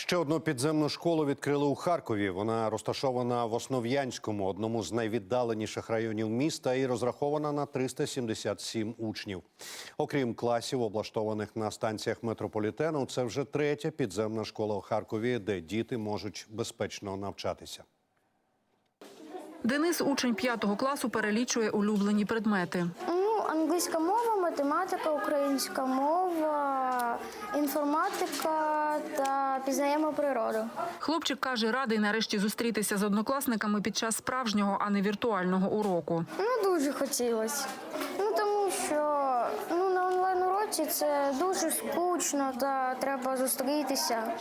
Ще одну підземну школу відкрили у Харкові. Вона розташована в Основ'янському, одному з найвіддаленіших районів міста, і розрахована на 377 учнів. Окрім класів, облаштованих на станціях метрополітену, це вже третя підземна школа у Харкові, де діти можуть безпечно навчатися. Денис, учень п'ятого класу, перелічує улюблені предмети. Ну, англійська мова, математика, українська мова, інформатика та пізнаємо природу. Хлопчик каже, радий нарешті зустрітися з однокласниками під час справжнього, а не віртуального уроку. Ну, дуже хотілося. Ну, тому що ну, на онлайн-уроці це дуже скучно та треба зустрітися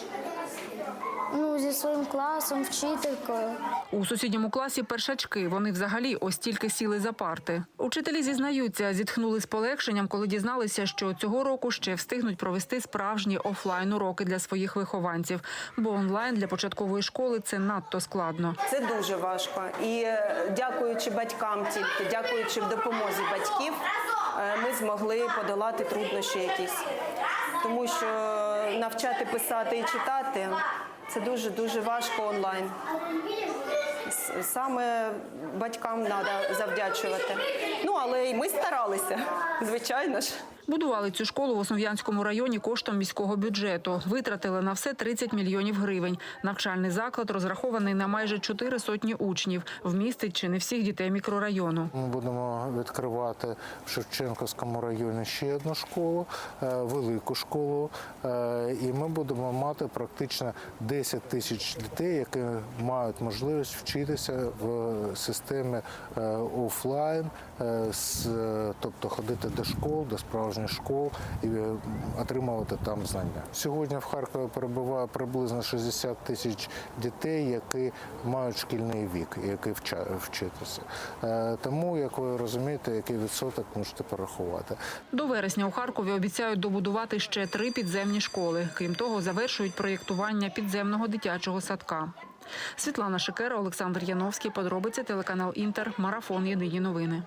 ну, зі своїм класом, вчителькою. У сусідньому класі першачки. Вони взагалі ось тільки сіли за парти. Учителі зізнаються, зітхнули з полегшенням, коли дізналися, що цього року ще встигнуть провести справжні офлайн уроки для своїх вихованців, бо онлайн для початкової школи це надто складно. Це дуже важко. І е, дякуючи батькам, тільки дякуючи допомозі батьків, е, ми змогли подолати труднощі якісь. Тому що навчати писати і читати це дуже дуже важко онлайн. Саме батькам треба завдячувати. Ну але й ми старалися, звичайно ж. Будували цю школу в Основ'янському районі коштом міського бюджету. Витратили на все 30 мільйонів гривень. Навчальний заклад розрахований на майже чотири сотні учнів. Вмістить чи не всіх дітей мікрорайону. Ми будемо відкривати в Шевченківському районі ще одну школу, е, велику школу, е, і ми будемо мати практично 10 тисяч дітей, які мають можливість вчитися в системі е, офлайн, тобто ходити до школ, до справжніх школ і е, отримувати там знання. Сьогодні в Харкові перебуває приблизно 60 тисяч дітей, які мають шкільний вік, які вчитися. Е, Тому, як ви розумієте, який відсоток можете порахувати. До вересня у Харкові обіцяють добудувати ще три підземні школи. Крім того, завершують проєктування підземного дитячого садка. Світлана Шикера, Олександр Яновський. Подробиці телеканал Інтер. Марафон. Єдині новини.